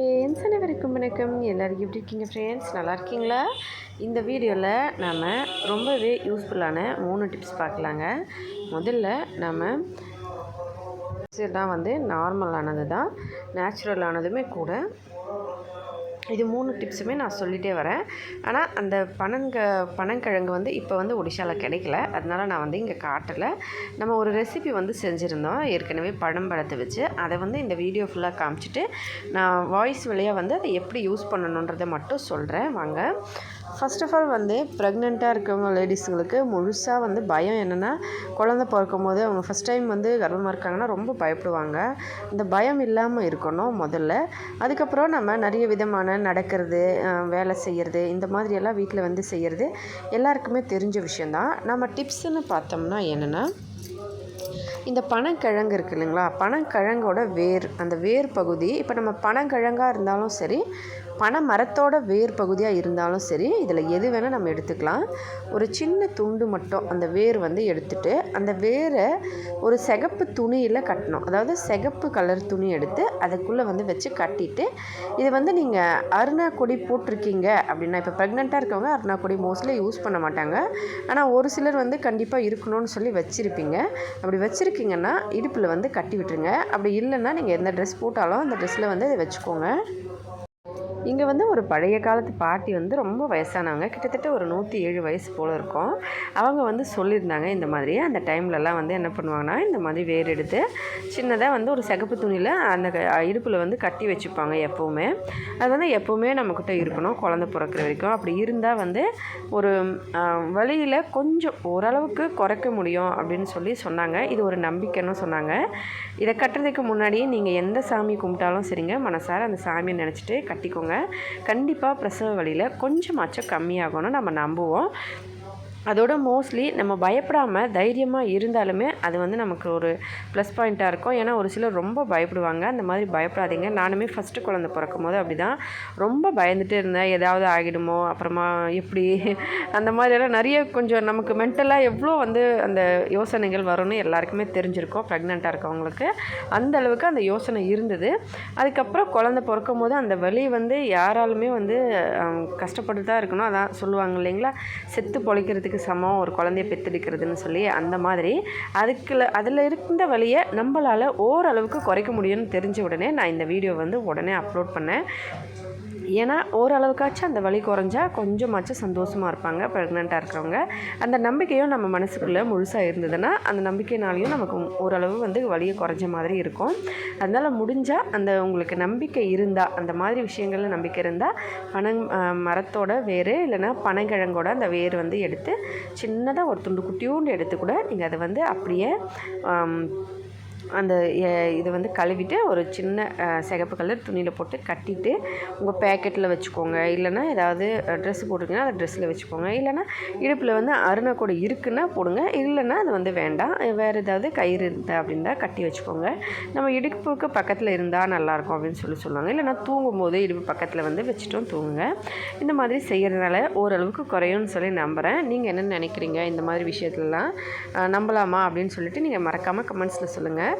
Friends அனைவருக்கும் வணக்கம். எல்லோரும் எப்படி இருக்கீங்க ஃப்ரெண்ட்ஸ்? நல்லா இருக்கீங்களா? இந்த வீடியோவில் நாம் ரொம்பவே யூஸ்ஃபுல்லான மூணு டிப்ஸ் பார்க்கலாங்க. முதல்ல நம்ம இதெல்லாம் வந்து நார்மலானது தான் நேச்சுரலானதுமே கூட இது மூணு டிப்ஸுமே நான் சொல்லிகிட்டே வரேன். ஆனால் அந்த பனங்க பனங்கிழங்கு வந்து இப்போ வந்து ஒடிஷாவில் கிடைக்கல. அதனால நான் வந்து இங்கே காட்டலை. நம்ம ஒரு ரெசிபி வந்து செஞ்சுருந்தோம். ஏற்கனவே பழம் பழத்தை வச்சு. அதை வந்து இந்த வீடியோ ஃபுல்லாக காமிச்சிட்டு நான் வாய்ஸ் வழியாக வந்து அதை எப்படி யூஸ் பண்ணணுன்றதை மட்டும் சொல்கிறேன் வாங்க. ஃபஸ்ட் ஆஃப் ஆல் வந்து ப்ரெக்னெண்ட்டாக இருக்கிறவங்க லேடிஸுங்களுக்கு முழுசாக வந்து பயம் என்னென்னா குழந்த பிறக்கும் போது அவங்க ஃபஸ்ட் டைம் வந்து கர்ப்பமாக இருக்காங்கன்னா ரொம்ப பயப்படுவாங்க. இந்த பயம் இல்லாமல் இருக்கணும் முதல்ல. அதுக்கப்புறம் நம்ம நிறைய விதமான நடக்கிறது வேலை செய்கிறது இந்த மாதிரியெல்லாம் வீட்டில் வந்து செய்கிறது எல்லாருக்குமே தெரிஞ்ச விஷயந்தான் நம்ம டிப்ஸுன்னு பார்த்தோம்னா என்னென்னா இந்த பனங்கிழங்கு இருக்குது இல்லைங்களா? பனங்கிழங்கோட வேர் அந்த வேர் பகுதி இப்போ நம்ம பனங்கிழங்காக இருந்தாலும் சரி பனை மரத்தோட வேர் பகுதியாக இருந்தாலும் சரி இதில் எது வேணால் நம்ம எடுத்துக்கலாம். ஒரு சின்ன துண்டு மட்டும் அந்த வேர் வந்து எடுத்துட்டு அந்த வேரை ஒரு சிகப்பு துணியில் கட்டணும். அதாவது சிகப்பு கலர் துணி எடுத்து அதுக்குள்ளே வந்து வச்சு கட்டிட்டு இது வந்து நீங்கள் அருணா கொடி போட்டிருக்கீங்க அப்படின்னா இப்போ ப்ரெக்னெண்ட்டாக இருக்கவங்க அருணா கொடி மோஸ்ட்லி யூஸ் பண்ண மாட்டாங்க. ஆனால் ஒரு சிலர் வந்து கண்டிப்பாக இருக்கணும்னு சொல்லி வச்சுருப்பீங்க. அப்படி வச்சுருக்கீங்கன்னா இடுப்பில் வந்து கட்டி விட்டுருங்க. அப்படி இல்லைன்னா நீங்கள் எந்த ட்ரெஸ் போட்டாலும் அந்த ட்ரெஸ்ஸில் வந்து இதை வச்சுக்கோங்க. இங்கே வந்து ஒரு பழைய காலத்து பாட்டி வந்து ரொம்ப வயசானவங்க. கிட்டத்தட்ட ஒரு நூற்றி ஏழு வயசு போல் இருக்கும். அவங்க வந்து சொல்லியிருந்தாங்க இந்த மாதிரி. அந்த டைம்லலாம் வந்து என்ன பண்ணுவாங்கன்னா இந்த மாதிரி வேர் எடுத்து சின்னதாக வந்து ஒரு சிகப்பு துணியில் அந்த இடுப்பில் வந்து கட்டி வச்சுப்பாங்க எப்போவுமே. அது வந்து எப்போவுமே நம்மக்கிட்ட இருக்கணும் குழந்த பிறக்கிற வரைக்கும். அப்படி இருந்தால் வந்து ஒரு வழியில் கொஞ்சம் ஓரளவுக்கு குறைக்க முடியும் அப்படின்னு சொல்லி சொன்னாங்க. இது ஒரு நம்பிக்கைன்னு சொன்னாங்க. இதை கட்டுறதுக்கு முன்னாடி நீங்கள் எந்த சாமி கும்பிட்டாலும் சரிங்க. மனசார அந்த சாமியை நினச்சிட்டு கட்டிக்கோங்க. கண்டிப்பாக பிரசவ வழியில் கொஞ்சமாச்சும் கம்மியாகணும்னு நம்ம நம்புவோம். அதோட மோஸ்ட்லி நம்ம பயப்படாமல் தைரியமாக இருந்தாலுமே அது வந்து நமக்கு ஒரு ப்ளஸ் பாயிண்ட்டாக இருக்கும். ஏன்னா ஒரு சிலர் ரொம்ப பயப்படுவாங்க. அந்த மாதிரி பயப்படாதீங்க. நானுமே ஃபஸ்ட்டு குழந்த பிறக்கும் போது அப்படி தான் ரொம்ப பயந்துட்டு இருந்தேன். ஏதாவது ஆகிடுமோ அப்புறமா எப்படி? அந்த மாதிரியெல்லாம் நிறைய கொஞ்சம் நமக்கு மென்டலாக எவ்வளோ வந்து அந்த யோசனைகள் வரும்னு எல்லாருக்குமே தெரிஞ்சிருக்கும். ப்ரெக்னெண்ட்டாக இருக்கவங்களுக்கு அந்த அளவுக்கு அந்த யோசனை இருந்தது. அதுக்கப்புறம் குழந்த பிறக்கும் போது அந்த வழி வந்து யாராலுமே வந்து கஷ்டப்பட்டு தான் இருக்கணும். அதான் சொல்லுவாங்க இல்லைங்களா? செத்து பொழைக்கிறதுக்கு பெற்றெடுக்கிறதுக்கு சமம் ஒரு குழந்தைய பெற்றெடுக்கிறதுன்னு சொல்லி அந்த மாதிரி அதுக்குள்ள அதில் இருந்த வழியை நம்மளால் ஓரளவுக்கு குறைக்க முடியும்னு தெரிஞ்ச உடனே நான் இந்த வீடியோ வந்து உடனே அப்லோட் பண்ணேன். ஏன்னா ஓரளவுக்காச்சும் அந்த வலி குறைஞ்சா கொஞ்சமாச்சும் சந்தோஷமாக இருப்பாங்க ப்ரெக்னெண்ட்டாக இருக்கிறவங்க. அந்த நம்பிக்கையும் நம்ம மனசுக்குள்ளே முழுசாக இருந்ததுன்னா அந்த நம்பிக்கைனாலையும் நமக்கு ஓரளவு வந்து வலியை குறைஞ்ச மாதிரி இருக்கும். அதனால் முடிஞ்சால் அந்த உங்களுக்கு நம்பிக்கை இருந்தால் அந்த மாதிரி விஷயங்களில் நம்பிக்கை இருந்தால் பனங் மரத்தோட வேர் இல்லைன்னா பனங்கிழங்கோட அந்த வேர் வந்து எடுத்து சின்னதாக ஒரு துண்டு குட்டியூண்டு எடுத்து கூட நீங்கள் அதை வந்து அப்படியே அந்த இதை வந்து கழுவிட்டு ஒரு சின்ன சிகப்பு கலர் துணியில் போட்டு கட்டிட்டு உங்கள் பேக்கெட்டில் வச்சுக்கோங்க. இல்லைனா ஏதாவது ட்ரெஸ்ஸு போட்டிருக்கீங்கன்னா அந்த ட்ரெஸ்ஸில் வச்சுக்கோங்க. இல்லைனா இடுப்பில் வந்து அருணாக்கூடை இருக்குன்னா போடுங்க. இல்லைன்னா அது வந்து வேண்டாம். வேறு ஏதாவது கயிறு இருந்தால் அப்படின்னா கட்டி வச்சுக்கோங்க. நம்ம இடுப்புக்கு பக்கத்தில் இருந்தால் நல்லாயிருக்கும் அப்படின்னு சொல்லி சொல்லுவாங்க. இல்லைனா தூங்கும்போது இடுப்பு பக்கத்தில் வந்து வச்சுட்டும் தூங்குங்க. இந்த மாதிரி செய்கிறதுனால ஓரளவுக்கு குறையும்னு சொல்லி நம்புகிறேன் நீங்கள் என்ன நினைக்கிறீங்க? இந்த மாதிரி விஷயத்துலலாம் நம்பலாமா அப்படின்னு சொல்லிட்டு நீங்கள் மறக்காமல் கமெண்ட்ஸில் சொல்லுங்கள்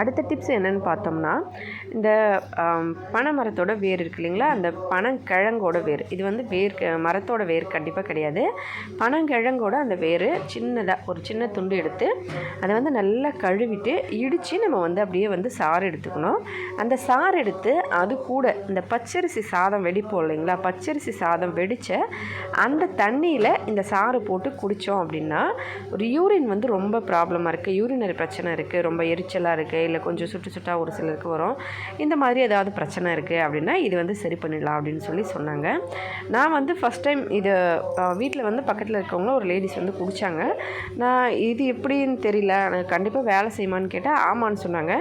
அடுத்த டிப்ஸ் என்னென்னு பார்த்தோம்னா இந்த பனை மரத்தோட வேர் இருக்கு இல்லைங்களா? அந்த பனங்கிழங்கோட வேர். இது வந்து வேர் மரத்தோட வேர் கண்டிப்பாக கிடையாது. பனங்கிழங்கோட அந்த வேர் சின்னதாக ஒரு சின்ன துண்டு எடுத்து அதை வந்து நல்லா கழுவிட்டு இடித்து நம்ம வந்து அப்படியே வந்து சாறு எடுத்துக்கணும். அந்த சாறு எடுத்து அது கூட இந்த பச்சரிசி சாதம் வெடிப்போம் இல்லைங்களா? பச்சரிசி சாதம் வெடித்த அந்த தண்ணியில் இந்த சாறு போட்டு குடித்தோம் அப்படின்னா ஒரு யூரின் வந்து ரொம்ப ப்ராப்ளமாக இருக்குது யூரினரி பிரச்சனை இருக்குது ரொம்ப எரிச்சலாக இருக்குது இல்லை கொஞ்சம் சுட்டு சுட்டாக ஒரு சிலருக்கு வரும். இந்த மாதிரி ஏதாவது பிரச்சனை இருக்குது அப்படின்னா இது வந்து சரி பண்ணிடலாம் அப்படின்னு சொல்லி சொன்னாங்க. நான் வந்து ஃபஸ்ட் டைம் இதை வீட்டில் வந்து பக்கத்தில் இருக்கவங்கள ஒரு லேடிஸ் வந்து குடித்தாங்க நான் இது எப்படின்னு தெரியல. கண்டிப்பாக வேலை செய்யுமான்னு கேட்டால் ஆமான்னு சொன்னாங்க.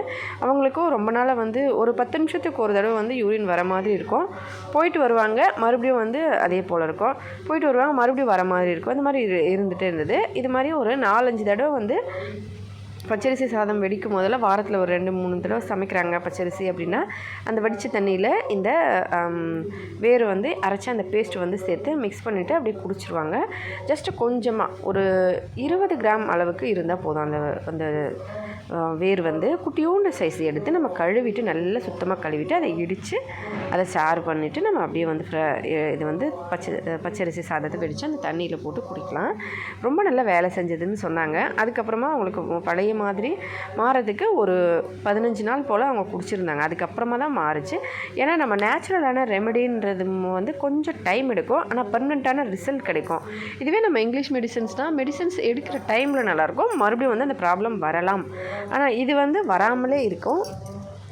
அவங்களுக்கும் ரொம்ப நாளாக வந்து ஒரு பத்து நிமிஷத்துக்கு ஒரு தடவை வந்து யூரின் வர மாதிரி இருக்கும். போயிட்டு வருவாங்க. மறுபடியும் வந்து அதே போல் இருக்கும். போயிட்டு வருவாங்க. மறுபடியும் வர மாதிரி இருக்கும். அந்த மாதிரி இருந்துகிட்டே இருந்தது. இது மாதிரி ஒரு நாலஞ்சு தடவை வந்து பச்சரிசி சாதம் வெடிக்கும் முதல்ல வாரத்தில் ஒரு ரெண்டு மூணு தடவை சமைக்கிறாங்க பச்சரிசி அப்படின்னா. அந்த வடித்த தண்ணியில் இந்த வேறு வந்து அரைச்சி அந்த பேஸ்ட் வந்து சேர்த்து மிக்ஸ் பண்ணிவிட்டு அப்படியே குடிச்சிருவாங்க. ஜஸ்ட்டு கொஞ்சமாக ஒரு இருபது கிராம் அளவுக்கு இருந்தால் போதும் அந்த அந்த வேர் வந்து குட்டியோண்டு சைஸ் எடுத்து நம்ம கழுவிட்டு நல்லா சுத்தமாக கழுவிட்டு அதை இடித்து அதை சாறு பண்ணிவிட்டு நம்ம அப்படியே வந்து இது வந்து பச்சை பச்சரிசி சாதத்தை வெடித்து அந்த தண்ணியில் போட்டு குடிக்கலாம். ரொம்ப நல்லா வேலை செஞ்சதுன்னு சொன்னாங்க. அதுக்கப்புறமா அவங்களுக்கு பழைய மாதிரி மாறதுக்கு ஒரு பதினஞ்சு நாள் போல் அவங்க குடிச்சிருந்தாங்க. அதுக்கப்புறமா தான் மாறுச்சு. ஏன்னா நம்ம நேச்சுரலான ரெமெடின்றது வந்து கொஞ்சம் டைம் எடுக்கும். ஆனால் பர்மனெண்ட்டான ரிசல்ட் கிடைக்கும். இதுவே நம்ம இங்கிலீஷ் மெடிசன்ஸ்னால் மெடிசன்ஸ் எடுக்கிற டைமில் நல்லாயிருக்கும். மறுபடியும் வந்து அந்த ப்ராப்ளம் வரலாம். ஆனால் இது வந்து வராமலே இருக்கும்.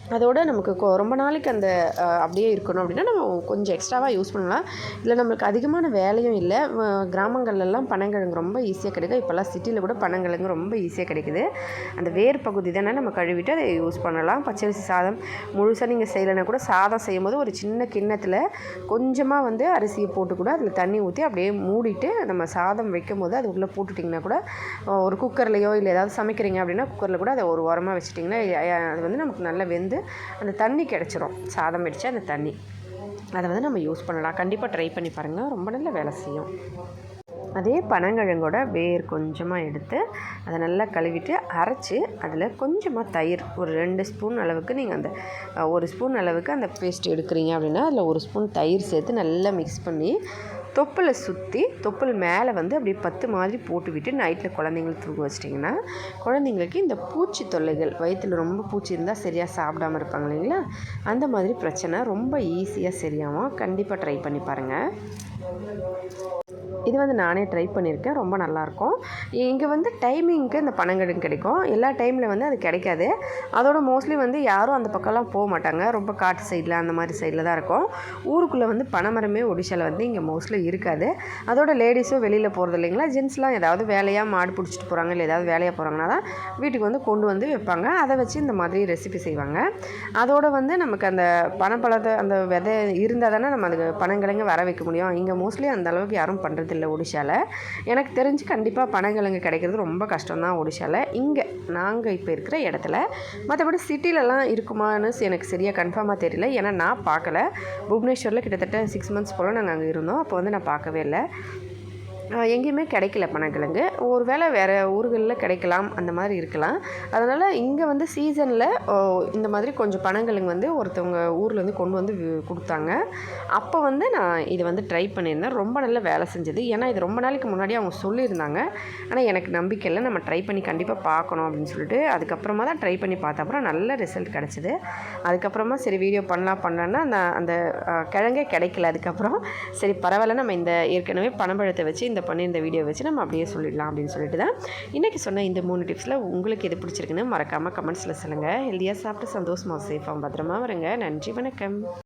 அதோட நமக்கு கொ- ரொம்ப நாளைக்கு அந்த அப்படியே இருக்கணும் அப்படின்னா நம்ம கொஞ்சம் எக்ஸ்ட்ராவாக யூஸ் பண்ணலாம். இல்லை நம்மளுக்கு அதிகமான வேலையும் இல்லை. வ- கிராமங்கள்லலாம் பனங்கிழங்கு ரொம்ப ஈஸியாக கிடைக்கும். இப்போல்லாம் சிட்டியில் கூட பனங்கிழங்கு ரொம்ப ஈஸியாக கிடைக்குது. அந்த வேர் பகுதி தானே நம்ம கழுவிட்டு அதை யூஸ் பண்ணலாம். பச்சரிசி சாதம் முழுசாக நீங்கள் செய்யலைன்னா கூட சாதம் செய்யும்போது ஒரு சின்ன கிண்ணத்தில் கொஞ்சமாக வந்து அரிசியை போட்டு கூட அதில் தண்ணி ஊற்றி அப்படியே மூடிட்டு நம்ம சாதம் வைக்கும் போது அது உள்ளே போட்டுட்டிங்கன்னா கூட ஒரு குக்கர்லேயோ இல்லை ஏதாவது சமைக்கிறீங்க அப்படின்னா குக்கரில் கூட அதை ஒரு உரமாக வச்சுட்டிங்கன்னா அது வந்து நமக்கு நல்லா வெந்து அந்த தண்ணி கிடச்சிரும். சாதம் வெடிச்சு அந்த தண்ணி. அதை வந்து நம்ம யூஸ் பண்ணலாம். கண்டிப்பாக ட்ரை பண்ணி பாருங்கள் ரொம்ப நல்ல வேலை செய்யும். அதே பனங்கிழங்கோட வேர் கொஞ்சமாக எடுத்து அதை நல்லா கழுவிட்டு அரைச்சி அதில் கொஞ்சமாக தயிர் ஒரு ரெண்டு ஸ்பூன் அளவுக்கு நீங்கள் அந்த ஒரு ஸ்பூன் அளவுக்கு அந்த பேஸ்ட் எடுக்கிறீங்க அப்படின்னா அதில் ஒரு ஸ்பூன் தயிர் சேர்த்து நல்லா மிக்ஸ் பண்ணி தொப்பில் சுற்றி தொப்பில் மேலே வந்து அப்படியே பத்து மாதிரி போட்டு விட்டு நைட்டில் குழந்தைங்களுக்கு தூங்க வச்சிட்டிங்கன்னா குழந்தைங்களுக்கு இந்த பூச்சி தொல்லைகள் வயிற்றில் ரொம்ப பூச்சி இருந்தால் சரியாக சாப்பிடாம இருப்பாங்க இல்லைங்களா? அந்த மாதிரி பிரச்சனை ரொம்ப ஈஸியாக சரியாகும் கண்டிப்பாக ட்ரை பண்ணி பாருங்கள் இது வந்து நானே ட்ரை பண்ணியிருக்கேன் ரொம்ப நல்லாயிருக்கும் இங்கே வந்து டைமிங்க்கு இந்த பனங்கிழங்கு கிடைக்கும். எல்லா டைமில் வந்து அது கிடைக்காது. அதோட மோஸ்ட்லி வந்து யாரும் அந்த பக்கம்லாம் போக மாட்டாங்க. ரொம்ப காட்டு சைடில் அந்த மாதிரி சைடில் தான் இருக்கும். ஊருக்குள்ளே வந்து பனைமரமே ஒடிஷாவில் வந்து இங்கே மோஸ்ட்லி இருக்காது. அதோட லேடிஸும் வெளியில் போகிறது இல்லைங்களா? ஜென்ஸ்லாம் ஏதாவது வேலையாக மாடு பிடிச்சிட்டு போகிறாங்க இல்லை ஏதாவது வேலையாக போகிறாங்கன்னா தான் வீட்டுக்கு வந்து கொண்டு வந்து வைப்பாங்க. அதை வச்சு இந்த மாதிரி ரெசிபி செய்வாங்க. அதோட வந்து நமக்கு அந்த பனப்பழத்தை அந்த விதை இருந்தால் தானே நம்ம அதுக்கு பனங்கிழங்கு வர வைக்க முடியும். இங்கே மோஸ்ட்லி அந்த அளவுக்கு யாரும் பண்ணுறது இல்லை ஒடிஷாவில் எனக்கு தெரிஞ்சு கண்டிப்பாக பனங்கிழங்கு கிடைக்கிறது ரொம்ப கஷ்டம் தான் ஒடிஷாவில் இங்கே நாங்கள் இப்போ இருக்கிற இடத்துல மற்றபடி சிட்டிலலாம் இருக்குமான்னு எனக்கு சரியாக கன்ஃபார்மாக தெரியல. ஏன்னா நான் பார்க்கல. புவனேஸ்வரில் கிட்டத்தட்ட சிக்ஸ் மந்த்ஸ் போல் நாங்கள் அங்கே இருந்தோம். அப்போ வந்து நான் பார்க்கவே இல்லை. எங்கேயுமே கிடைக்கல பனங்கிழங்கு. ஒரு வேளை வேறு ஊர்களில் கிடைக்கலாம் அந்த மாதிரி இருக்கலாம். அதனால் இங்கே வந்து சீசனில் இந்த மாதிரி கொஞ்சம் பனங்கிழங்கு வந்து ஒருத்தவங்க ஊர்லேருந்து கொண்டு வந்து கொடுத்தாங்க. அப்போ வந்து நான் இது வந்து ட்ரை பண்ணியிருந்தேன். ரொம்ப நல்ல வேலை செஞ்சது. ஏன்னா இது ரொம்ப நாளைக்கு முன்னாடி அவங்க சொல்லியிருந்தாங்க. ஆனால் எனக்கு நம்பிக்கை இல்லை. நம்ம ட்ரை பண்ணி கண்டிப்பாக பார்க்கணும் அப்படின்னு சொல்லிட்டு அதுக்கப்புறமா தான் ட்ரை பண்ணி பார்த்த அப்புறம் நல்ல ரிசல்ட் கிடச்சிது. அதுக்கப்புறமா சரி வீடியோ பண்ணலாம் பண்ணலான்னா அந்த அந்த கிழங்கே கிடைக்கல. அதுக்கப்புறம் சரி பரவாயில்ல. நம்ம இந்த ஏற்கனவே பனம்பழத்தை வச்சு இந்த பண்ணியிருந்த இந்த வீடியோ வச்சு நம்ம அப்படியே சொல்லிடலாம் அப்படின்னு சொல்லிட்டு தான் இன்றைக்கி சொன்ன இந்த மூணு டிப்ஸில் உங்களுக்கு எது பிடிச்சிருக்குன்னு மறக்காமல் கமெண்ட்ஸில் சொல்லுங்கள் ஹெல்த்தியாக சாப்பிட்டு சந்தோஷமாக சேஃபாக பத்திரமா வருங்க. நன்றி வணக்கம்.